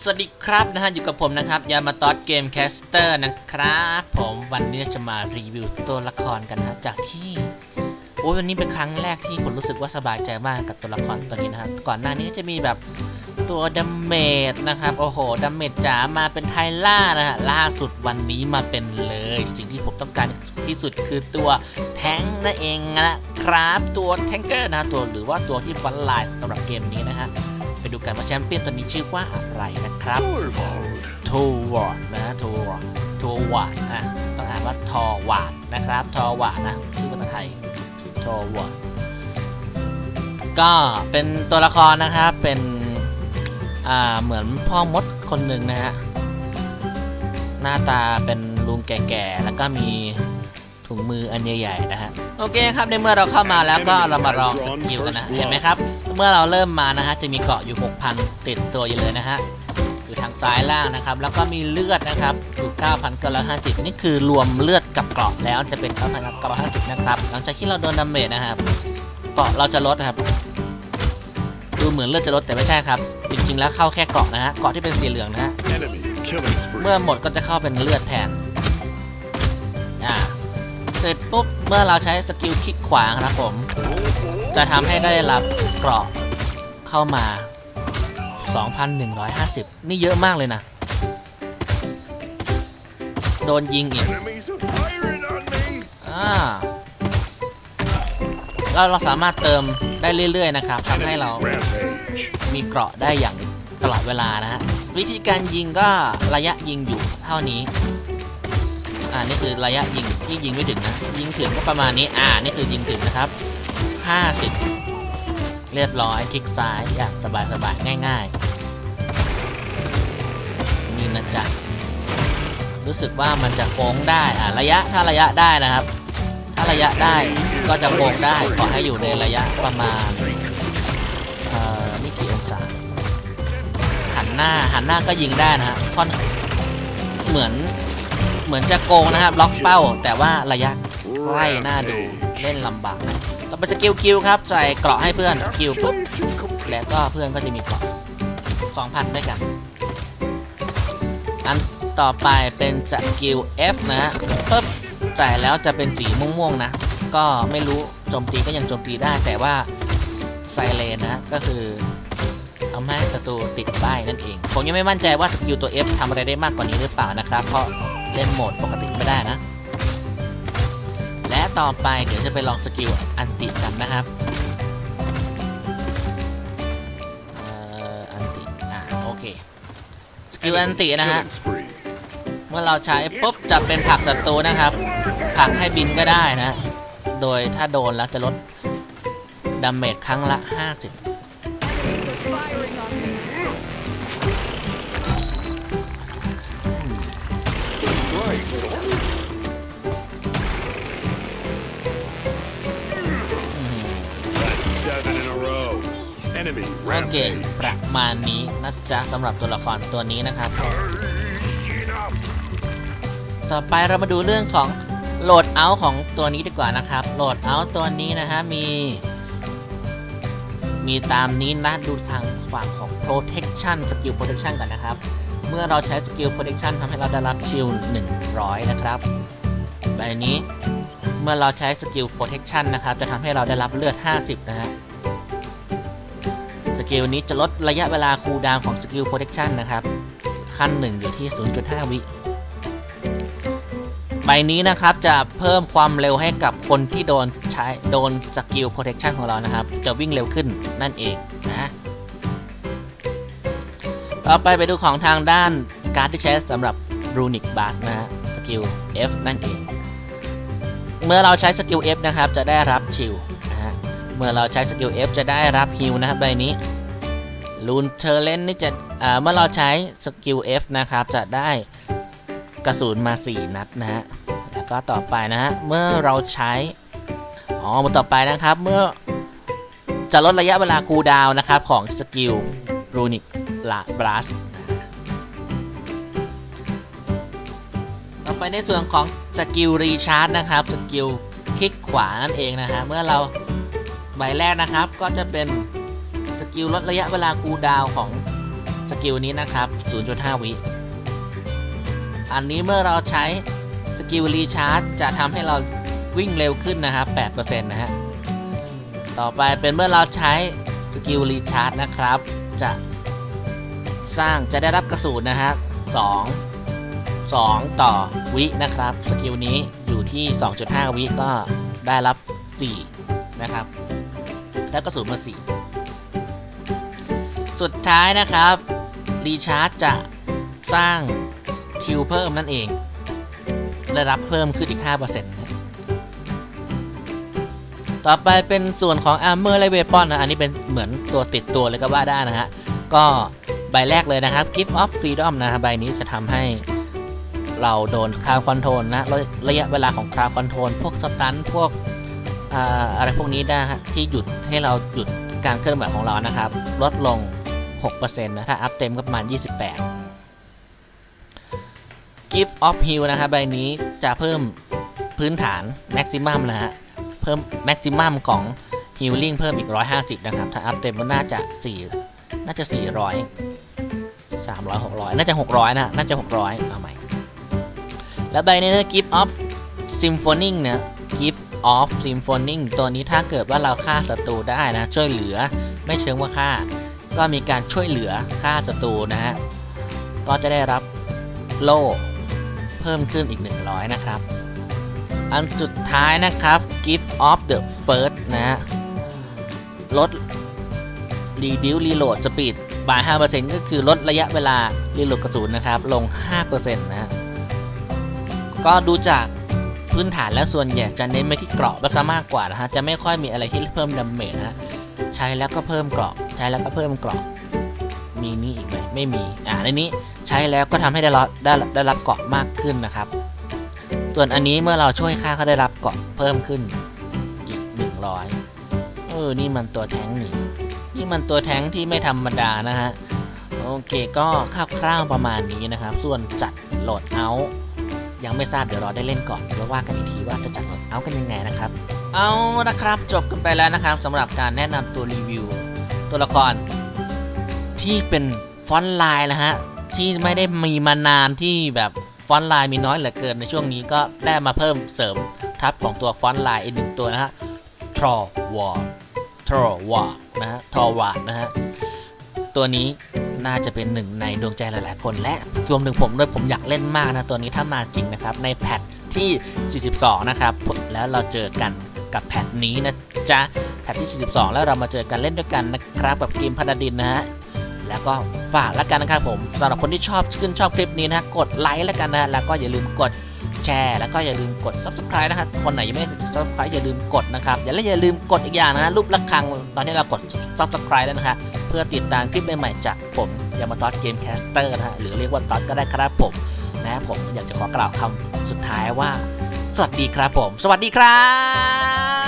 สวัสดีครับนะฮะอยู่กับผมนะครับยามาตอสเกมแคสเตอร์นะครับผมวันนี้จะมารีวิวตัวละครกันนะจากที่โอ้ยวันนี้เป็นครั้งแรกที่ผมรู้สึกว่าสบายใจมากกับตัวละครตัวนี้นะครับก่อนหน้านี้ก็จะมีแบบตัวดัมเมจนะครับโอ้โหดัมเมจจ๋ามาเป็นไทล่านะฮะล่าสุดวันนี้มาเป็นเลย สิ่งที่ผมต้องการที่สุดคือตัวแท้งนั่นเองนะครับตัวแทงเกอร์นะฮะตัวหรือว่าตัวที่ฟันไลน์สำหรับเกมนี้นะฮะ ไปดูกันว่าแชมเปี้ยนตัวนี้ชื่อว่าอะไรนะครับ Torvald. ทูวอร์ดนะทูวอร์ดทูวอร์ดนะต้องอ่านว่าทอวาดนะครับทอวาดนะชื่อภาษาไทยทอวอร์ดก็เป็นตัวละครนะครับ เป็นอ่าเหมือนพ่อมดคนหนึ่งนะฮะหน้าตาเป็นลุงแก่ๆ แล้วก็มีถุงมืออันใหญ่ๆนะฮะ โอเคครับ ในเมื่อเราเข้ามาแล้วก็เรามาลองสกิลกันนะ เห็นไหมครับ เมื่อเราเริ่มมานะฮะจะมีเกาะอยู่ 6,000 ติดตัวอยู่เลยนะฮะอยู่ทางซ้ายล่างนะครับ แล้วก็มีเลือดนะครับอยู่9,950 นี่คือรวมเลือดกับเกราะแล้วจะเป็น9,950นะครับ หลังจากที่เราโดนดาเมจนะครับเกราะเราจะลดนะครับ ดูเหมือนเลือดจะลดแต่ไม่ใช่ครับ จริงๆ แล้วเข้าแค่เกราะนะฮะเกราะที่เป็นสีเหลืองนะฮะ Enemy killing spree. เมื่อหมดก็จะเข้าเป็นเลือดแทนอ่าเสร็จปุ๊บเมื่อเราใช้สกิลคลิกขวาครับผม จะทำให้ได้รับเกราะเข้ามา 2,150 นี่เยอะมากเลยนะ โดนยิงอีก Enemies are firing on me. อ่าแล้วเราสามารถเติมได้เรื่อย ๆ นะครับทำให้ Enemy เรา rampage. มีเกราะได้อย่างตลอดเวลานะฮะวิธีการยิงก็ระยะยิงอยู่เท่านี้ อ่านี่คือระยะยิงที่ยิงไม่ถึงนะ ยิงถึงก็ประมาณนี้ อ่า นี่คือยิงถึงนะครับ 50 เรียบร้อยคลิกซ้ายอย่างสบายๆง่าย ๆ นี่นะจ๊ะรู้สึกว่ามันจะโค้งได้อ่าระยะถ้าระยะได้นะครับ ถ้าระยะได้ก็จะโค้งได้ขอให้อยู่ในระยะประมาณเอ่อนี่กี่องศาหันหน้าหันหน้าก็ยิงได้นะฮะค่อนเหมือนเหมือนจะโกงนะครับ ล็อกเป้าแต่ว่าระยะ ใกล้หน้าดูเล่นลำบากนะต่อไปสกิลคิวครับใส่เกราะให้เพื่อนคิวปุ๊บ Calculation complete. แล้วก็เพื่อนก็จะมีเกราะ2,000ด้วยกัน อันต่อไปเป็นสกิล F นะฮะปุ๊บใส่แล้วจะเป็นสีม่วงๆนะ ก็ไม่รู้โจมตีก็ยังโจมตีได้แต่ว่าไซเลนนะฮะก็คือทำให้ศัตรูติดป้ายนั่นเอง ผมยังไม่มั่นใจว่าสกิลตัว F ทำอะไรได้มากกว่านี้หรือเปล่านะครับ เพราะเล่นโหมดปกติไม่ได้นะและ ต่อไปเดี๋ยวจะไปลองสกิลอันติกันนะครับเอ่ออันติอะโอเคสกิลอันตินะฮะเมื่อเราใช้ปุ๊บจะเป็นผักศัตรูนะครับผักให้บินก็ได้นะ โดยถ้าโดนแล้วจะลดดาเมจครั้งละ 50 โอเค rampage. ประมาณนี้นะจ๊ะสำหรับตัวละครตัวนี้นะครับ ต่อไปเรามาดูเรื่องของโหลดเอาท์ของตัวนี้ดีกว่านะครับ โหลดเอาท์ตัวนี้นะฮะมี มีตามนี้นะดูทางฝั่งของ protection skill protection ก่อนนะครับ เมื่อเราใช้ skill protection ทำให้เราได้รับชิล100 นะครับใบนี้เมื่อเราใช้ skill protection นะครับ จะทำให้เราได้รับเลือด 50 นะฮะ กิลนี้จะลดระยะเวลาคูลดาวของ skill protection นะครับ ขั้นหนึ่งอยู่ที่ 0.5 วิใบนี้นะครับจะเพิ่มความเร็วให้กับคนที่โดนใช้โดนสกิล protection ของเรานะครับ จะวิ่งเร็วขึ้นนั่นเองนะต่อไปไปดูของทางด้านการ์ดที่ใช้สำหรับ runic bus นะฮะสกิล F นั่นเอง เมื่อเราใช้สกิล F นะครับ จะได้รับชิล เมื่อเราใช้สกิล F จะได้รับฮิลนะครับใบนี้ลูนเทอร์เลนนี่จะเมื่อเราใช้สกิล F นะครับ จะได้กระสุนมา 4 นัดนะฮะ แล้วก็ต่อไปนะฮะ เมื่อเราใช้ อ๋อมาต่อไปนะครับ เมื่อจะลดระยะเวลาคูลดาวน์นะครับ ของสกิลรูนิกลาบลัสต่อไปในส่วนของสกิลรีชาร์จนะครับ สกิลคลิกขวานั่นเองนะฮะ เมื่อเรา ใบแรกนะครับก็จะเป็นสกิลลดระยะเวลาคูดาวของสสกิลนี้นะครับ 0.5 วิ อันนี้เมื่อเราใช้สกิลรีชาร์จจะทำให้เราวิ่งเร็วขึ้นนะครับ 8%นะฮะ ต่อไปเป็นเมื่อเราใช้สกิลรีชาร์จนะครับ จะสร้างจะได้รับกระสุนนะฮะ 2 2 ต่อวินะครับ สกิลนี้อยู่ที่ 2.5 วิก็ได้รับ 4 นะครับ แล้วกระสุนมา4สุดท้ายนะครับรีชาร์จจะสร้างทิวเพิ่มนั่นเองได้รับเพิ่มขึ้นอีก5%นะต่อไปเป็นส่วนของ Armor และ Weapon นะ อันนี้เป็นเหมือนตัวติดตัวเลยก็ว่าได้นะฮะ ก็ใบแรกเลยนะครับ Gift of Freedom นะใบนี้จะทำให้เราโดนคาวคอนโทรลนะ ระยะเวลาของคาวคอนโทรลพวกสตันพวก อะไรพวกนี้ได้ฮะที่หยุดให้เราหยุดการเคลื่อนไหวของเรานะครับ ลดลง 6%นะถ้าอัพเต็มก็ประมาณ 28 Gift of Heal นะครับใบนี้จะเพิ่มพื้นฐาน Maximum นะฮะเพิ่ม Maximum ของ Healing เพิ่มอีก 150 นะครับ ถ้าอัพเต็มก็น่าจะ 4 น่าจะ 400 300 600 น่าจะ 600 นะน่าจะ 600 เอาใหม่ แล้วใบนี้นะ Gift of Symphony เนี่ย Gift of Symphony ตัวนี้ถ้าเกิดว่าเราฆ่าศัตรูได้นะ ช่วยเหลือไม่เชิงว่าฆ่า ก็มีการช่วยเหลือฆ่าศัตรูนะฮะ ก็จะได้รับโล่เพิ่มขึ้นอีก 100 นะครับ อันสุดท้ายนะครับ Gift of the First นะฮะลด Reduce Reload Speed by 5%ก็คือลดระยะเวลารีโหลดกระสุนนะครับ ลง 5%นะฮะก็ดูจาก พื้นฐานและส่วนใหญ่จะเน้นไปที่เกราะซะมากกว่านะฮะจะไม่ค่อยมีอะไรที่เพิ่มดาเมจนะฮะใช้แล้วก็เพิ่มเกราะใช้แล้วก็เพิ่มเกราะมีนี่อีกไหมไม่มีอ่าในนี้ใช้แล้วก็ทำให้ได้รับได้ได้รับเกราะมากขึ้นนะครับ ส่วนอันนี้เมื่อเราช่วยค่าเขาได้รับเกราะเพิ่มขึ้นอีก 100เออนี่มันตัวแท้งนี่นี่มันตัวแท้งที่ไม่ธรรมดานะฮะโอเคก็คร่าวๆประมาณนี้นะครับ ส่วนจัดโหลดเอาท์ ยังไม่ทราบเดี๋ยวรอได้เล่นก่อนแล้วว่ากันอีกทีว่าจะจัดโหลดเอากันยังไงนะครับ เอานะครับจบกันไปแล้วนะครับสำหรับการแนะนำตัวรีวิว ตัวละคร ที่เป็นฟอนต์ไลน์นะฮะที่ไม่ได้มีมานานที่แบบฟอนต์ไลน์มีน้อยเหลือเกินในช่วงนี้ก็ได้มาเพิ่มเสริมทับของตัวฟอนต์ไลน์อีกหนึ่งตัวนะฮะทรอวอทรอวอนะฮะทรอวานะฮะตัวนี้ น่าจะเป็นหนึ่งในดวงใจหลายๆ คน และรวมถึงผมด้วยผมอยากเล่นมากนะตัวนี้ถ้ามาจริงนะครับ ในแพทที่ 42 นะครับแล้วเราเจอกันกับแพทนี้นะจ๊ะแพทที่ 42 แล้วเรามาเจอกันเล่นด้วยกันนะครับกับเกมพัดดินนะฮะแล้วก็ฝากแล้วกันนะครับผมสำหรับคนที่ชอบชื่นชอบคลิปนี้นะกดไลค์แล้วกันนะแล้วก็อย่าลืมกด แชร์แล้วก็อย่าลืมกด subscribe นะครับคนไหนยังไม่ subscribe อย่าลืมกดนะครับอย่าและอย่าลืมกดอีกอย่างนะฮะรูประฆังตอนนี้เรากด subscribe แล้วนะฮะเพื่อติดตามคลิปใหม่ๆจากผมยามาตอสเกมแคสเตอร์นะฮะหรือเรียกว่าตอสก็ได้ครับผมนะผมอยากจะขอกล่าวคำสุดท้ายว่า สวัสดีครับผม สวัสดีครับ